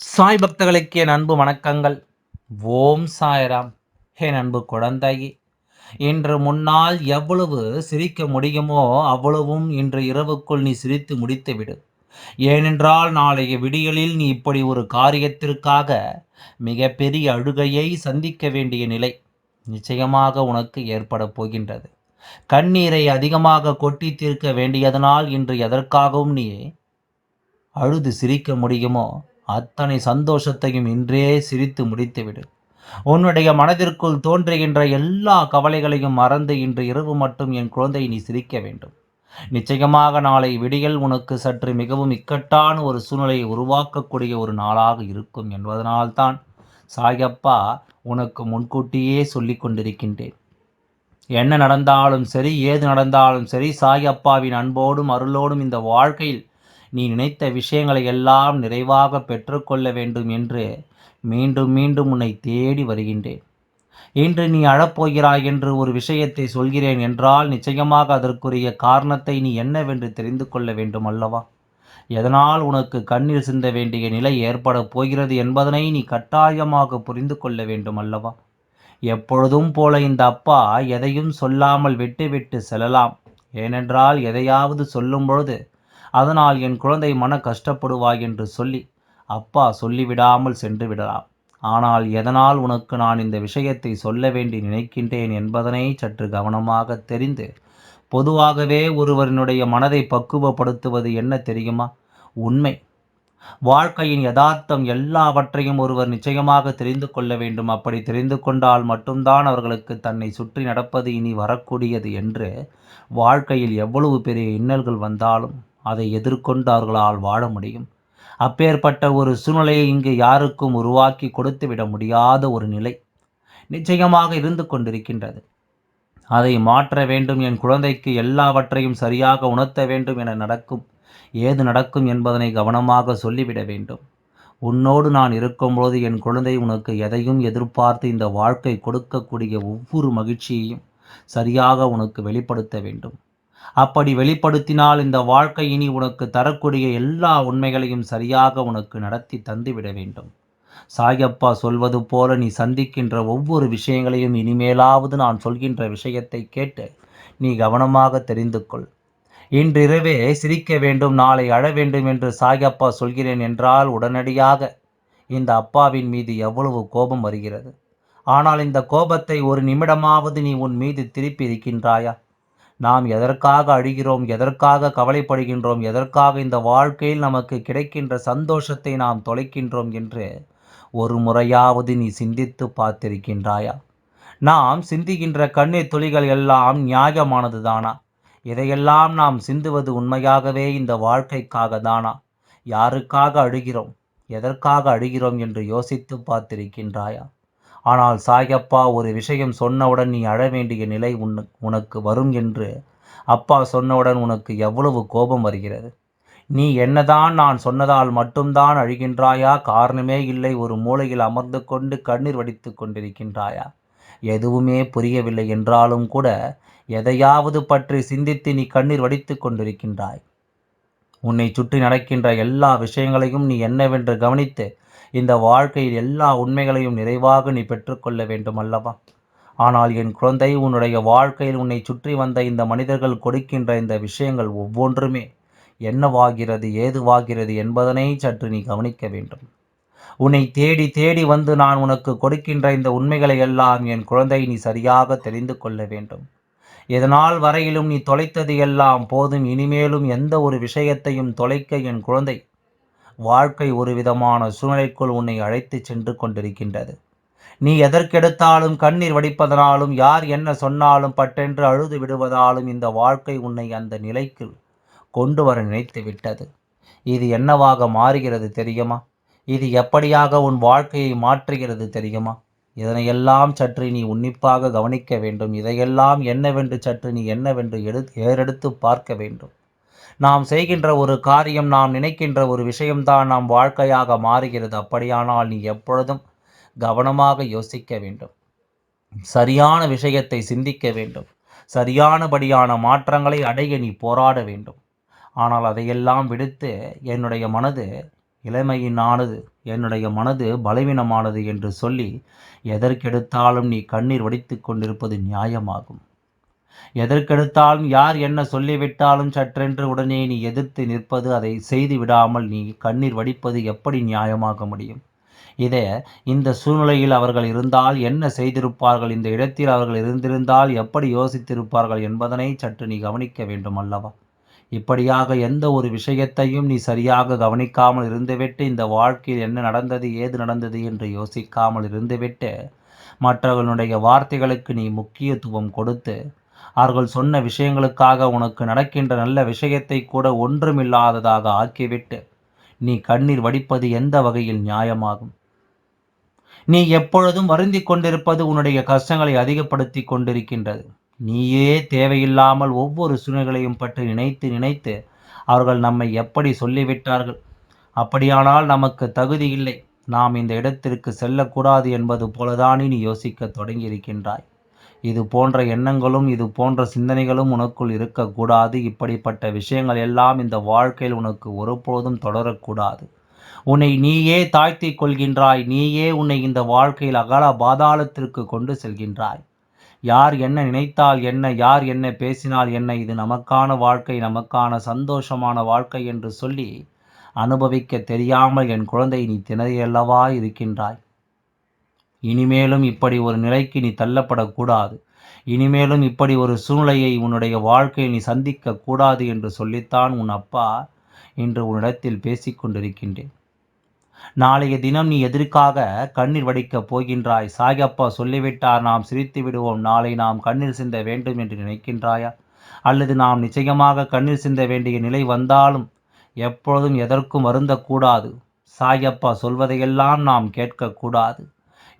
சாய் பக்தர்களுக்கு என் அன்பு வணக்கங்கள். ஓம் சாய்ராம். என் அன்பு குழந்தையே இன்று முன்னால் எவ்வளவு சிரிக்க முடியுமோ அவ்வளவும் இன்று இரவுக்குள் நீ சிரித்து முடித்துவிடு ஏனென்றால் நாளைய விடியலில் நீ இப்படி ஒரு காரியத்திற்காக மிகப்பெரிய அழுகையை சந்திக்க வேண்டிய நிலை நிச்சயமாக உனக்கு ஏற்பட போகின்றது. கண்ணீரை அதிகமாக கொட்டி தீர்க்க வேண்டியதனால் இன்று எதற்காகவும் நீ அழுது சிரிக்க முடியுமோ அத்தனை சந்தோஷத்தையும் இன்றே சிரித்து முடித்துவிடு. உன்னுடைய மனதிற்குள் தோன்றுகின்ற எல்லா கவலைகளையும் மறந்து இன்று இரவு மட்டும் என் குழந்தை நீ சிரிக்க வேண்டும். நிச்சயமாக நாளை விடியல் உனக்கு சற்று மிகவும் இக்கட்டான ஒரு சூழ்நிலையை உருவாக்கக்கூடிய ஒரு நாளாக இருக்கும் என்பதனால்தான் சாயப்பா உனக்கு முன்கூட்டியே சொல்லி கொண்டிருக்கின்றேன். என்ன நடந்தாலும் சரி ஏது நடந்தாலும் சரி சாயப்பாவின் அன்போடும் அருளோடும் இந்த வாழ்க்கையில் நீ நினைத்த விஷயங்களை எல்லாம் நிறைவாக பெற்றுக்கொள்ள வேண்டும் என்று மீண்டும் மீண்டும் உன்னை தேடி வருகின்றேன். இன்று நீ அழப்போகிறாய் என்று ஒரு விஷயத்தை சொல்கிறேன் என்றால் நிச்சயமாக அதற்குரிய காரணத்தை நீ என்னவென்று தெரிந்து கொள்ள வேண்டும் அல்லவா? எதனால் உனக்கு கண்ணீர் சிந்த வேண்டிய நிலை ஏற்பட போகிறது என்பதனை நீ கட்டாயமாக புரிந்து கொள்ள வேண்டும் அல்லவா? எப்பொழுதும் போல இந்த அப்பா எதையும் சொல்லாமல் விட்டுவிட்டு செல்லலாம். ஏனென்றால் எதையாவது சொல்லும் பொழுது அதனால் என் குழந்தை மன கஷ்டப்படுவாய் என்று சொல்லி அப்பா சொல்லிவிடாமல் சென்று விடலாம் ஆனால் எதனால் உனக்கு நான் இந்த விஷயத்தை சொல்ல வேண்டி நினைக்கின்றேன் என்பதனை சற்று கவனமாக தெரிந்து பொதுவாகவே ஒருவரினுடைய மனதை பக்குவப்படுத்துவது என்ன தெரியுமா? உண்மை. வாழ்க்கையின் யதார்த்தம் எல்லாவற்றையும் ஒருவர் நிச்சயமாக தெரிந்து கொள்ள வேண்டும். அப்படி தெரிந்து கொண்டால் மட்டும்தான் அவர்களுக்கு தன்னை சுற்றி நடப்பது இனி வரக்கூடியது என்று வாழ்க்கையில் எவ்வளவு பெரிய இன்னல்கள் வந்தாலும் அதை எதிர்கொண்டார்களால் வாழ முடியும். அப்பேற்பட்ட ஒரு சூழ்நிலையை இங்கு யாருக்கும் உருவாக்கி கொடுத்து விட முடியாத ஒரு நிலை நிச்சயமாக இருந்து கொண்டிருக்கின்றது. அதை மாற்ற வேண்டும் என் குழந்தைக்கு எல்லாவற்றையும் சரியாக உணர்த்த வேண்டும் என நடக்கும் ஏது நடக்கும் என்பதனை கவனமாக சொல்லிவிட வேண்டும். உன்னோடு நான் இருக்கும்போது என் குழந்தை உனக்கு எதையும் எதிர்பார்த்து இந்த வாழ்க்கை கொடுக்கக்கூடிய ஒவ்வொரு மகிழ்ச்சியையும் சரியாக உனக்கு வெளிப்படுத்த வேண்டும். அப்படி வெளிப்படுத்தினால் இந்த வாழ்க்கை இனி உனக்கு தரக்கூடிய எல்லா உண்மைகளையும் சரியாக உனக்கு நடத்தி தந்துவிட வேண்டும். சாயப்பா சொல்வது போல நீ சந்திக்கின்ற ஒவ்வொரு விஷயங்களையும் இனிமேலாவது நான் சொல்கின்ற விஷயத்தை கேட்டு நீ கவனமாக தெரிந்து கொள். இன்றிரவே சிரிக்க வேண்டும் நாளை அழ வேண்டும் என்று சாயப்பா சொல்கிறேன் என்றால் உடனடியாக இந்த அப்பாவின் மீது எவ்வளவு கோபம் வருகிறது? ஆனால் இந்த கோபத்தை ஒரு நிமிடமாவது நீ உன் மீது திருப்பி இருக்கின்றாயா? நாம் எதற்காக அழுகிறோம் எதற்காக கவலைப்படுகின்றோம் எதற்காக இந்த வாழ்க்கையில் நமக்கு கிடைக்கின்ற சந்தோஷத்தை நாம் தொலைக்கின்றோம் என்று ஒரு முறையாவது நீ சிந்தித்து பார்த்திருக்கின்றாயா? நாம் சிந்துகின்ற கண்ணீர் துளிகள் எல்லாம் நியாயமானது தானா? இதையெல்லாம் நாம் சிந்துவது உண்மையாகவே இந்த வாழ்க்கைக்காக தானா? யாருக்காக அழுகிறோம் எதற்காக அழுகிறோம் என்று யோசித்து பார்த்திருக்கின்றாயா? ஆனால் சாயப்பா ஒரு விஷயம் சொன்னவுடன் நீ அழ வேண்டிய நிலை உன் உனக்கு வரும் என்று அப்பா சொன்னவுடன் உனக்கு எவ்வளவு கோபம் வருகிறது? நீ என்னதான் நான் சொன்னதால் மட்டும்தான் அழுகின்றாயா? காரணமே இல்லை ஒரு மூலையில் அமர்ந்து கொண்டு கண்ணீர் வடித்து கொண்டிருக்கின்றாயா? எதுவுமே புரியவில்லை என்றாலும் கூட எதையாவது பற்றி சிந்தித்து நீ கண்ணீர் வடித்து கொண்டிருக்கின்றாய். உன்னை சுற்றி நடக்கின்ற எல்லா விஷயங்களையும் நீ என்னவென்று கவனித்து இந்த வாழ்க்கையில் எல்லா உண்மைகளையும் நிறைவாக நீ பெற்றுக்கொள்ள வேண்டும் அல்லவா? ஆனால் என் குழந்தை உன்னுடைய வாழ்க்கையில் உன்னை சுற்றி வந்த இந்த மனிதர்கள் கொடுக்கின்ற இந்த விஷயங்கள் ஒவ்வொன்றுமே என்னவாகிறது ஏதுவாகிறது என்பதனை சற்று நீ கவனிக்க வேண்டும். உன்னை தேடி தேடி வந்து நான் உனக்கு கொடுக்கின்ற இந்த உண்மைகளை எல்லாம் என் குழந்தை நீ சரியாக தெரிந்து கொள்ள வேண்டும். இதனால் வரையிலும் நீ தொலைத்தது எல்லாம் போதும் இனிமேலும் எந்த ஒரு விஷயத்தையும் தொலைக்க என் குழந்தை வாழ்க்கை ஒரு விதமான சூழ்நிலைக்குள் உன்னை அழைத்து சென்று கொண்டிருக்கின்றது. நீ எதற்கெடுத்தாலும் கண்ணீர் வடிப்பதனாலும் யார் என்ன சொன்னாலும் பட்டென்று அழுது விடுவதாலும் இந்த வாழ்க்கை உன்னை அந்த நிலைக்கு கொண்டு வர நினைத்து விட்டது. இது என்னவாக மாறுகிறது தெரியுமா? இது எப்படியாக உன் வாழ்க்கையை மாற்றுகிறது தெரியுமா? இதனையெல்லாம் சற்று நீ உன்னிப்பாக கவனிக்க வேண்டும். இதையெல்லாம் என்னவென்று சற்று நீ என்னவென்று எடு ஏறெடுத்து பார்க்க வேண்டும். நாம் செய்கின்ற ஒரு காரியம் நாம் நினைக்கின்ற ஒரு விஷயம்தான் நாம் வாழ்க்கையாக மாறுகிறது. அப்படியானால் நீ எப்பொழுதும் கவனமாக யோசிக்க வேண்டும். சரியான விஷயத்தை சிந்திக்க வேண்டும். சரியானபடியான மாற்றங்களை அடைய நீ போராட வேண்டும். ஆனால் அதையெல்லாம் விடுத்து என்னுடைய மனது இளமையினானது என்னுடைய மனது பலவீனமானது என்று சொல்லி எதற்கெடுத்தாலும் நீ கண்ணீர் வடித்து கொண்டிருப்பது நியாயமாகும். எதற்கெடுத்தாலும் யார் என்ன சொல்லிவிட்டாலும் சற்றென்று உடனே நீ எதிர்த்து நிற்பது அதை செய்து விடாமல் நீ கண்ணீர் வடிப்பது எப்படி நியாயமாக முடியும்? இதே இந்த சூழ்நிலையில் அவர்கள் இருந்தால் என்ன செய்திருப்பார்கள்? இந்த இடத்தில் அவர்கள் இருந்திருந்தால் எப்படி யோசித்திருப்பார்கள் என்பதனை சற்று நீ கவனிக்க வேண்டும் அல்லவா? இப்படியாக எந்த ஒரு விஷயத்தையும் நீ சரியாக கவனிக்காமல் இருந்துவிட்டு இந்த வாழ்க்கையில் என்ன நடந்தது ஏது நடந்தது என்று யோசிக்காமல் இருந்துவிட்டு மற்றவர்களுடைய வார்த்தைகளுக்கு நீ முக்கியத்துவம் கொடுத்து அவர்கள் சொன்ன விஷயங்களுக்காக உனக்கு நடக்கின்ற நல்ல விஷயத்தை கூட ஒன்றுமில்லாததாக ஆக்கிவிட்டு நீ கண்ணீர் வடிப்பது எந்த வகையில் நியாயமாகும்? நீ எப்பொழுதும் வருந்தி கொண்டிருப்பது உன்னுடைய கஷ்டங்களை அதிகப்படுத்தி கொண்டிருக்கின்றது. நீயே தேவையில்லாமல் ஒவ்வொரு சூழ்நிலைகளையும் பற்றி நினைத்து நினைத்து அவர்கள் நம்மை எப்படி சொல்லிவிட்டார்கள்? அப்படியானால் நமக்கு தகுதி இல்லை. நாம் இந்த இடத்திற்கு செல்லக்கூடாது என்பது போலதானே நீ யோசிக்க தொடங்கியிருக்கின்றாய். இது போன்ற எண்ணங்களும் இது போன்ற சிந்தனைகளும் உனக்குள் இருக்கக்கூடாது. இப்படிப்பட்ட விஷயங்கள் எல்லாம் இந்த வாழ்க்கையில் உனக்கு ஒருபோதும் தொடரக்கூடாது. உன்னை நீயே தாழ்த்தி கொள்கின்றாய். நீயே உன்னை இந்த வாழ்க்கையில் அகல பாதாளத்திற்கு கொண்டு செல்கின்றாய். யார் என்ன நினைத்தால் என்ன யார் என்ன பேசினால் என்ன இது நமக்கான வாழ்க்கை நமக்கான சந்தோஷமான வாழ்க்கை என்று சொல்லி அனுபவிக்க தெரியாமல் என் குழந்தை நீ திணறியல்லவா இருக்கின்றாய். இனிமேலும் இப்படி ஒரு நிலைக்கு நீ தள்ளப்படக்கூடாது. இனிமேலும் இப்படி ஒரு சூழ்நிலையை உன்னுடைய வாழ்க்கையை நீ சந்திக்க கூடாது என்று சொல்லித்தான் உன் அப்பா இன்று உன்னிடத்தில் பேசிக் கொண்டிருக்கின்றேன். நாளைய தினம் நீ எதற்காக கண்ணீர் வடிக்கப் போகின்றாய்? சாயப்பா சொல்லிவிட்டார் நாம் சிரித்து விடுவோம். நாளை நாம் கண்ணீர் சிந்த வேண்டும் என்று நினைக்கின்றாயா? அல்லது நாம் நிச்சயமாக கண்ணீர் சிந்த வேண்டிய நிலை வந்தாலும் எப்பொழுதும் எதற்கும் வருந்தக்கூடாது. சாயப்பா சொல்வதையெல்லாம் நாம் கேட்கக்கூடாது.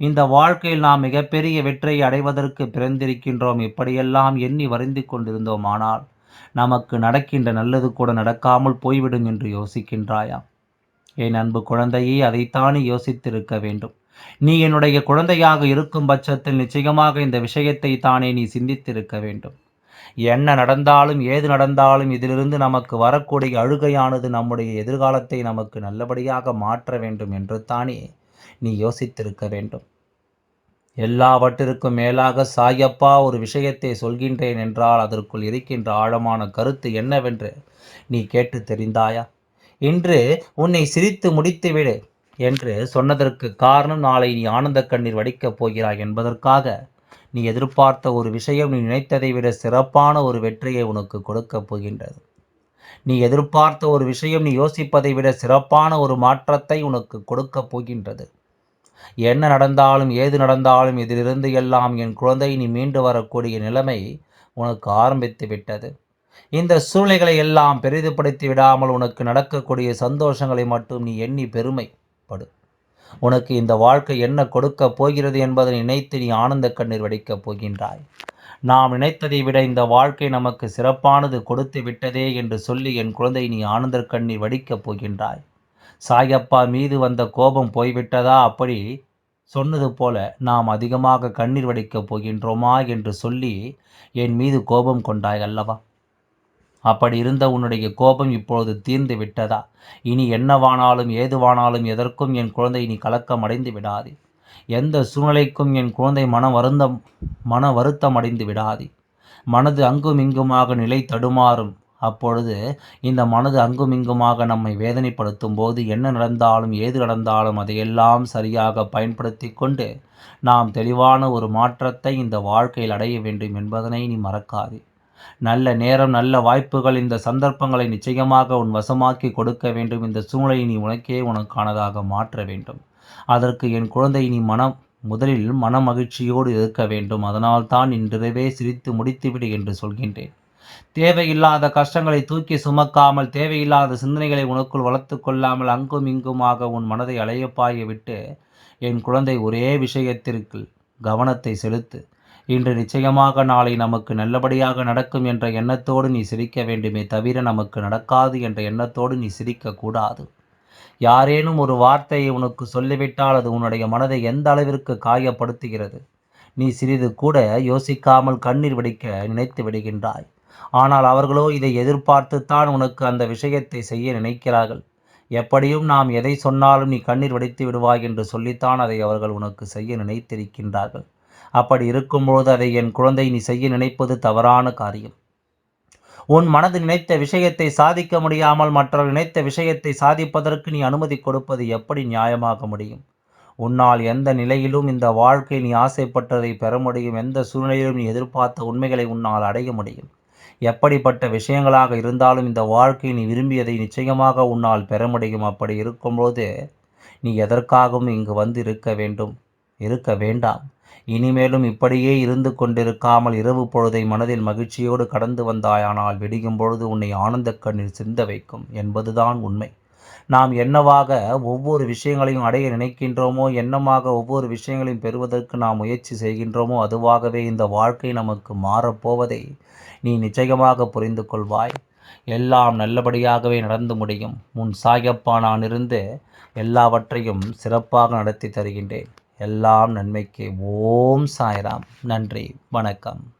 இந்த வாழ்க்கையில் நாம் மிகப்பெரிய வெற்றியை அடைவதற்கு பிறந்திருக்கின்றோம். இப்படியெல்லாம் எண்ணி வருந்தி கொண்டிருந்தோமானால் நமக்கு நடக்கின்ற நல்லது கூட நடக்காமல் போய்விடும் என்று யோசிக்கின்றாயா என் அன்பு குழந்தையே அதைத்தானே யோசித்திருக்க வேண்டும். நீ என்னுடைய குழந்தையாக இருக்கும் பட்சத்தில் நிச்சயமாக இந்த விஷயத்தை தானே நீ சிந்தித்திருக்க வேண்டும். என்ன நடந்தாலும் ஏது நடந்தாலும் இதிலிருந்து நமக்கு வரக்கூடிய அழுகையானது நம்முடைய எதிர்காலத்தை நமக்கு நல்லபடியாக மாற்ற வேண்டும் என்று தானே நீ யோசித்திருக்க வேண்டும். எல்லாவற்றிற்கும் மேலாக சாயப்பா ஒரு விஷயத்தை சொல்கின்றேன் என்றால் அதற்குள் இருக்கின்ற ஆழமான கருத்து என்னவென்று நீ கேட்டு தெரிந்தாயா? இன்று உன்னை சிரித்து முடித்துவிடு என்று சொன்னதற்கு காரணம் நாளை நீ ஆனந்த கண்ணீர் வடிக்கப் போகிறாய் என்பதற்காக நீ எதிர்பார்த்த ஒரு விஷயம் நீ நினைத்ததை விட சிறப்பான ஒரு வெற்றியை உனக்கு கொடுக்கப் போகின்றது. நீ எதிர்பார்த்த ஒரு விஷயம் நீ யோசிப்பதை விட சிறப்பான ஒரு மாற்றத்தை உனக்கு கொடுக்கப் போகின்றது. என்ன நடந்தாலும் ஏது நடந்தாலும் இதிலிருந்து எல்லாம் என் குழந்தை நீ மீண்டு வரக்கூடிய நிலைமை உனக்கு ஆரம்பித்து விட்டது. இந்த சூழ்நிலைகளை எல்லாம் பெரிதுபடுத்தி விடாமல் உனக்கு நடக்கக்கூடிய சந்தோஷங்களை மட்டும் நீ எண்ணி பெருமைப்படு. உனக்கு இந்த வாழ்க்கை என்ன கொடுக்கப் போகிறது என்பதை நினைத்து நீ ஆனந்த கண்ணீர் வடிக்கப் போகின்றாய். நாம் நினைத்ததை விட இந்த வாழ்க்கை நமக்கு சிறப்பானது கொடுத்து விட்டதே என்று சொல்லி என் குழந்தை நீ ஆனந்த கண்ணீர் வடிக்கப் போகின்றாய். சாயப்பா மீது வந்த கோபம் போய்விட்டதா? அப்படி சொன்னது போல நாம் அதிகமாக கண்ணீர் வடிக்கப் போகின்றோமா? என்று சொல்லி என் மீது கோபம் கொண்டாய் அல்லவா? அப்படி இருந்த உன்னுடைய கோபம் இப்பொழுது தீர்ந்து விட்டதா? இனி என்னவானாலும் ஏதுவானாலும் எதற்கும் என் குழந்தை நீ கலக்கம் அடைந்து விடாது. எந்த சூழ்நிலைக்கும் என் குழந்தை மன வருந்தம் மன வருத்தம் அடைந்து விடாது. மனது அங்கும் இங்குமாக நிலை தடுமாறும் அப்பொழுது இந்த மனது அங்கும் இங்குமாக நம்மை வேதனைப்படுத்தும் போது என்ன நடந்தாலும் ஏது நடந்தாலும் அதையெல்லாம் சரியாக பயன்படுத்தி கொண்டு நாம் தெளிவான ஒரு மாற்றத்தை இந்த வாழ்க்கையில் அடைய வேண்டும் என்பதனை நீ மறக்காதே. நல்ல நேரம் நல்ல வாய்ப்புகள் இந்த சந்தர்ப்பங்களை நிச்சயமாக உன் வசமாக்கி கொடுக்க வேண்டும். இந்த சூழ்நிலையை நீ உனக்கே உனக்கானதாக மாற்ற வேண்டும். அதற்கு என் குழந்தை நீ மனம் முதலில் மன மகிழ்ச்சியோடு இருக்க வேண்டும். அதனால் தான் இன்றிரவே சிரித்து முடித்துவிடு என்று சொல்கின்றேன். தேவையில்லாத கஷ்டங்களை தூக்கி சுமக்காமல் தேவையில்லாத சிந்தனைகளை உனக்குள் வளர்த்து கொள்ளாமல் அங்கும் இங்குமாக உன் மனதை அலையப்பாய விட்டு என் குழந்தை ஒரே விஷயத்திற்கு கவனத்தை செலுத்து. இன்று நிச்சயமாக நாளை நமக்கு நல்லபடியாக நடக்கும் என்ற எண்ணத்தோடு நீ சிரிக்க வேண்டுமே தவிர நமக்கு நடக்காது என்ற எண்ணத்தோடு நீ சிரிக்கக்கூடாது யாரேனும் ஒரு வார்த்தையை உனக்கு சொல்லிவிட்டால் அது உன்னுடைய மனதை எந்த அளவிற்கு காயப்படுத்துகிறது? நீ சிறிது கூட யோசிக்காமல் கண்ணீர் வெடிக்க நினைத்து விடுகின்றாய். ஆனால் அவர்களோ இதை எதிர்பார்த்துத்தான் உனக்கு அந்த விஷயத்தை செய்ய நினைக்கிறார்கள். எப்படியும் நாம் எதை சொன்னாலும் நீ கண்ணீர் வடித்து விடுவாய் என்று சொல்லித்தான் அதை அவர்கள் உனக்கு செய்ய நினைத்திருக்கின்றார்கள். அப்படி இருக்கும்பொழுது அதை என் குழந்தை நீ செய்ய நினைப்பது தவறான காரியம். உன் மனது நினைத்த விஷயத்தை சாதிக்க முடியாமல் மற்றவர் நினைத்த விஷயத்தை சாதிப்பதற்கு நீ அனுமதி கொடுப்பது எப்படி நியாயமாக முடியும்? உன்னால் எந்த நிலையிலும் இந்த வாழ்க்கை நீ ஆசைப்பட்டதை பெற முடியும். எந்த சூழ்நிலையிலும் நீ எதிர்பார்த்த உண்மைகளை உன்னால் அடைய முடியும். எப்படிப்பட்ட விஷயங்களாக இருந்தாலும் இந்த வாழ்க்கை நீ விரும்பியதை நிச்சயமாக உன்னால் பெற முடியும். அப்படி இருக்கும்போது நீ எதற்காகவும் இங்கு வந்து இருக்க வேண்டும். இருக்க வேண்டாம். இனிமேலும் இப்படியே இருந்து கொண்டிருக்காமல் இரவு பொழுதை மனதில் மகிழ்ச்சியோடு கடந்து வந்தாயானால் விடியும் பொழுது உன்னை ஆனந்த கண்ணில் சிந்த வைக்கும் என்பதுதான் உண்மை. நாம் என்னவாக ஒவ்வொரு விஷயங்களையும் அடைய நினைக்கின்றோமோ என்னமாக ஒவ்வொரு விஷயங்களையும் பெறுவதற்கு நாம் முயற்சி செய்கின்றோமோ அதுவாகவே இந்த வாழ்க்கை நமக்கு மாறப்போவதை நீ நிச்சயமாக புரிந்து கொள்வாய். எல்லாம் நல்லபடியாகவே நடந்து முடியும். உன் சாயப்பா நான் இருந்து எல்லாவற்றையும் சிறப்பாக நடத்தி தருகின்றேன். எல்லாம் நன்மைக்கு. ஓம் சாய்ராம். நன்றி. வணக்கம்.